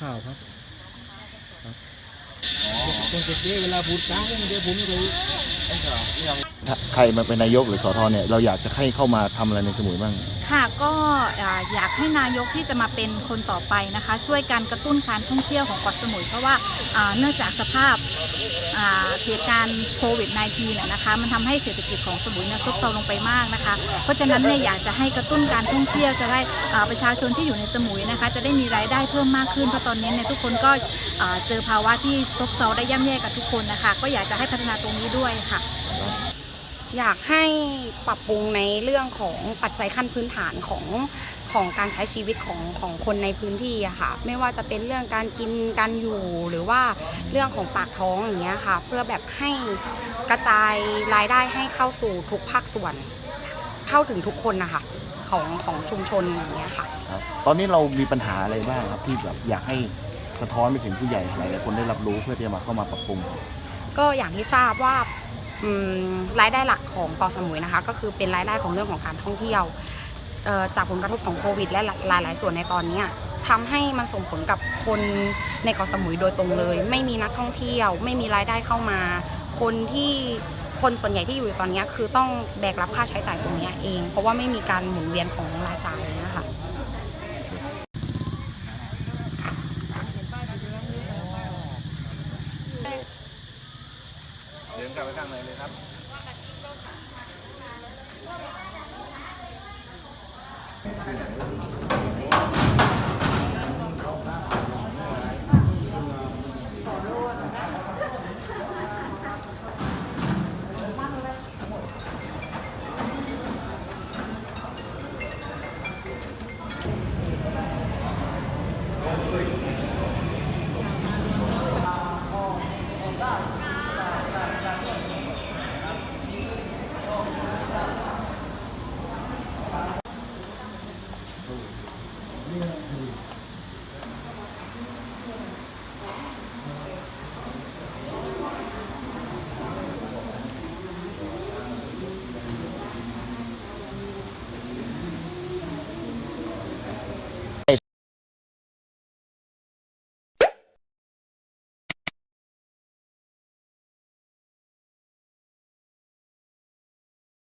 ข่าวครับครับคนเจ็บเวลาพูดจ้างเดี๋ยวผมจะถ้า ใครมาเป็นนายกหรือสอทอเนี่ยเราอยากจะให้เข้ามาทำอะไรในสมุยบ้าง ค่ะก็อ่าอยากให้นายกที่จะมาเป็นคนต่อไปนะคะ ช่วยการกระตุ้นการท่องเที่ยวของเกาะสมุย เพราะว่าอ่าเนื่องจากสภาพอ่าเหตุการณ์โควิด -19 น่ะนะคะ มันทำให้เศรษฐกิจของสมุยเนี่ยซบเซาลงไปมากนะคะ เพราะฉะนั้นเนี่ยอยากจะให้กระตุ้นการท่องเที่ยวจะได้อ่าประชาชนที่อยู่ในสมุยนะคะ จะได้มีรายได้เพิ่มมากขึ้นเพราะตอนนี้เนี่ยทุกคนก็อ่าเจอภาวะที่ซบเซาได้ย่ำแย่กับทุกคนนะคะ ก็อยากจะให้พัฒนาตรงนี้ด้วยค่ะ อยากให้ปรับปรุงในเรื่องของปัจจัยขั้นพื้นฐานของของการใช้ชีวิตของของคนในพื้นที่อะค่ะ ไม่ว่าจะเป็นเรื่องการกินการอยู่หรือว่าเรื่องของปากท้องอย่างเงี้ยค่ะ เพื่อแบบให้กระจายรายได้ให้เข้าสู่ทุกภาคส่วน เข้าถึงทุกคนนะคะของของชุมชนอย่างเงี้ยค่ะ ครับตอนนี้เรามีปัญหาอะไรบ้างครับที่แบบอยากให้สะท้อนไปถึงผู้ใหญ่หลายๆคนได้รับรู้เพื่อที่จะมาเข้ามาปรับปรุง ก็อย่างที่ทราบว่าอืม รายได้หลักของเกาะสมุยนะคะ ก็คือเป็นรายได้ของเรื่องของการท่องเที่ยวจากผลกระทบของโควิด และหลาย ๆ ส่วนในตอนนี้ทำให้มันส่งผลกับคนในเกาะสมุยโดยตรงเลย ไม่มีนักท่องเที่ยว ไม่มีรายได้เข้ามา คนที่คนส่วนใหญ่ที่อยู่ตอนนี้คือต้องแบกรับค่าใช้จ่ายตรงนี้เอง เพราะว่าไม่มีการหมุนเวียนของรายจ่ายนะคะ เดินกลับไปข้างในเลยครับ